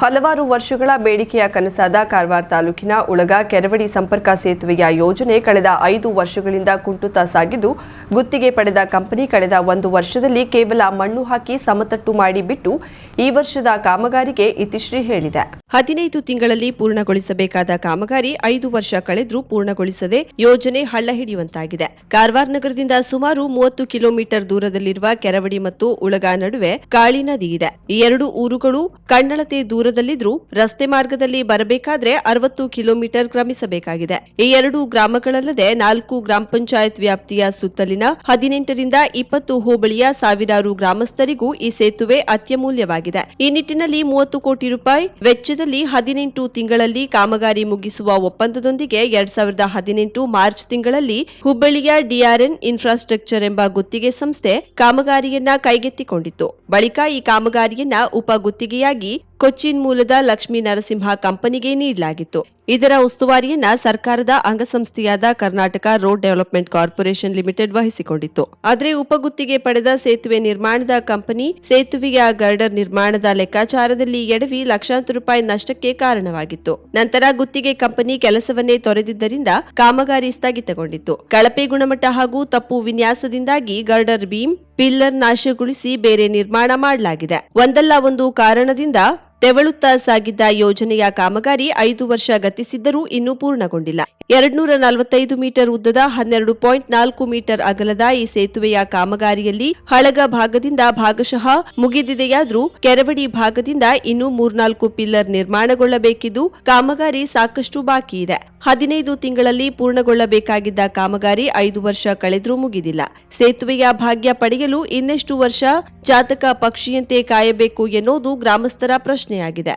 ಹಲವಾರು ವರ್ಷಗಳ ಬೇಡಿಕೆಯ ಕನಸಾದ ಕಾರವಾರ ತಾಲೂಕಿನ ಉಳಗ ಕೆರವಡಿ ಸಂಪರ್ಕ ಸೇತುವೆಯ ಯೋಜನೆ ಕಳೆದ ಐದು ವರ್ಷಗಳಿಂದ ಕುಂಟುತ್ತಾ ಸಾಗಿದ್ದು ಗುತ್ತಿಗೆ ಪಡೆದ ಕಂಪನಿ ಕಳೆದ ಒಂದು ವರ್ಷದಲ್ಲಿ ಕೇವಲ ಮಣ್ಣು ಹಾಕಿ ಸಮತಟ್ಟು ಮಾಡಿಬಿಟ್ಟು ಈ ವರ್ಷದ ಕಾಮಗಾರಿಗೆ ಇತಿಶ್ರೀ ಹೇಳಿದೆ. ಹದಿನೈದು ತಿಂಗಳಲ್ಲಿ ಪೂರ್ಣಗೊಳಿಸಬೇಕಾದ ಕಾಮಗಾರಿ ಐದು ವರ್ಷ ಕಳೆದ್ರೂ ಪೂರ್ಣಗೊಳಿಸದೆ ಯೋಜನೆ ಹಳ್ಳ ಹಿಡಿಯುವಂತಾಗಿದೆ. ಕಾರವಾರ ನಗರದಿಂದ ಸುಮಾರು ಮೂವತ್ತು ಕಿಲೋಮೀಟರ್ ದೂರದಲ್ಲಿರುವ ಕೆರವಡಿ ಮತ್ತು ಉಳಗ ನಡುವೆ ಕಾಳಿ ನದಿ ಇದೆ. ಈ ಎರಡು ಊರುಗಳು ಕಣ್ಣಳತೆ ದೂರದಲ್ಲಿದ್ರೂ ರಸ್ತೆ ಮಾರ್ಗದಲ್ಲಿ ಬರಬೇಕಾದ್ರೆ ಅರವತ್ತು ಕಿಲೋಮೀಟರ್ ಕ್ರಮಿಸಬೇಕಾಗಿದೆ. ಈ ಎರಡು ಗ್ರಾಮಗಳಲ್ಲದೆ ನಾಲ್ಕು ಗ್ರಾಮ ಪಂಚಾಯತ್ ವ್ಯಾಪ್ತಿಯ ಸುತ್ತಲಿನ ಹದಿನೆಂಟರಿಂದ ಇಪ್ಪತ್ತು ಹೋಬಳಿಯ ಸಾವಿರಾರು ಗ್ರಾಮಸ್ಥರಿಗೂ ಈ ಸೇತುವೆ ಅತ್ಯಮೂಲ್ಯವಾಗಿದೆ. ಈ ನಿಟ್ಟಿನಲ್ಲಿ ಮೂವತ್ತು ಕೋಟಿ ರೂಪಾಯಿ ವೆಚ್ಚದಲ್ಲಿ ಹದಿನೆಂಟು ತಿಂಗಳಲ್ಲಿ ಕಾಮಗಾರಿ ಮುಗಿಸುವ ಒಪ್ಪಂದದೊಂದಿಗೆ ಎರಡ್ ಸಾವಿರದ ಹದಿನೆಂಟು ಮಾರ್ಚ್ ತಿಂಗಳಲ್ಲಿ ಹುಬ್ಬಳ್ಳಿಯ ಡಿಆರ್ಎನ್ ಇನ್ಫ್ರಾಸ್ಟ್ರಕ್ಚರ್ ಎಂಬ ಗುತ್ತಿಗೆ ಸಂಸ್ಥೆ ಕಾಮಗಾರಿಯನ್ನ ಕೈಗೆತ್ತಿಕೊಂಡಿತ್ತು. ಬಳಿಕ ಈ ಕಾಮಗಾರಿಯನ್ನ ಉಪ ಗುತ್ತಿಗೆಯಾಗಿ ಕೊಚ್ಚಿನ್ ಮೂಲದ ಲಕ್ಷ್ಮೀ ನರಸಿಂಹ ಕಂಪನಿಗೆ ನೀಡಲಾಗಿತ್ತು. ಇದರ ಉಸ್ತುವಾರಿಯನ್ನ ಸರ್ಕಾರದ ಅಂಗಸಂಸ್ಥೆಯಾದ Karnataka road development corporation limited ವಹಿಸಿಕೊಂಡಿತ್ತು. ಆದರೆ ಉಪಗುತ್ತಿಗೆ ಪಡೆದ ಸೇತುವೆ ನಿರ್ಮಾಣದ ಕಂಪನಿ ಸೇತುವೆಯ ಗರ್ಡರ್ ನಿರ್ಮಾಣದ ಲೆಕ್ಕಾಚಾರದಲ್ಲಿ ಎಡವಿ ಲಕ್ಷಾಂತರ ರೂಪಾಯಿ ನಷ್ಟಕ್ಕೆ ಕಾರಣವಾಗಿತ್ತು. ನಂತರ ಗುತ್ತಿಗೆ ಕಂಪನಿ ಕೆಲಸವನ್ನೇ ತೊರೆದಿದ್ದರಿಂದ ಕಾಮಗಾರಿ ಸ್ಥಗಿತಗೊಂಡಿತ್ತು. ಕಳಪೆ ಗುಣಮಟ್ಟ ಹಾಗೂ ತಪ್ಪು ವಿನ್ಯಾಸದಿಂದಾಗಿ ಗರ್ಡರ್ ಬೀಮ್ ಪಿಲ್ಲರ್ ನಾಶಗೊಳಿಸಿ ಬೇರೆ ನಿರ್ಮಾಣ ಮಾಡಲಾಗಿದೆ. ಒಂದಲ್ಲ ಒಂದು ಕಾರಣದಿಂದ ತೆವಳುತ್ತಾ ಸಾಗಿದ್ದ ಯೋಜನೆಯ ಕಾಮಗಾರಿ ಐದು ವರ್ಷ ಗತಿಸಿದ್ದರೂ ಇನ್ನೂ ಪೂರ್ಣಗೊಂಡಿಲ್ಲ. ಎರಡ್ನೂರ ನಲವತ್ತೈದು ಮೀಟರ್ ಉದ್ದದ ಹನ್ನೆರಡು ಪಾಯಿಂಟ್ ನಾಲ್ಕು ಮೀಟರ್ ಅಗಲದ ಈ ಸೇತುವೆಯ ಕಾಮಗಾರಿಯಲ್ಲಿ ಹಳಗ ಭಾಗದಿಂದ ಭಾಗಶಃ ಮುಗಿದಿದೆಯಾದರೂ ಕೆರವಡಿ ಭಾಗದಿಂದ ಇನ್ನೂ ಮೂರ್ನಾಲ್ಕು ಪಿಲ್ಲರ್ ನಿರ್ಮಾಣಗೊಳ್ಳಬೇಕಿದ್ದು ಕಾಮಗಾರಿ ಸಾಕಷ್ಟು ಬಾಕಿ ಇದೆ. ಹದಿನೈದು ತಿಂಗಳಲ್ಲಿ ಪೂರ್ಣಗೊಳ್ಳಬೇಕಾಗಿದ್ದ ಕಾಮಗಾರಿ ಐದು ವರ್ಷ ಕಳೆದರೂ ಮುಗಿದಿಲ್ಲ. ಸೇತುವೆಯ ಭಾಗ್ಯ ಪಡೆಯಲು ಇನ್ನೆಷ್ಟು ವರ್ಷ ಜಾತಕ ಪಕ್ಷಿಯಂತೆ ಕಾಯಬೇಕು ಎನ್ನುವುದು ಗ್ರಾಮಸ್ಥರ ಪ್ರಶ್ನೆಯಾಗಿದೆ.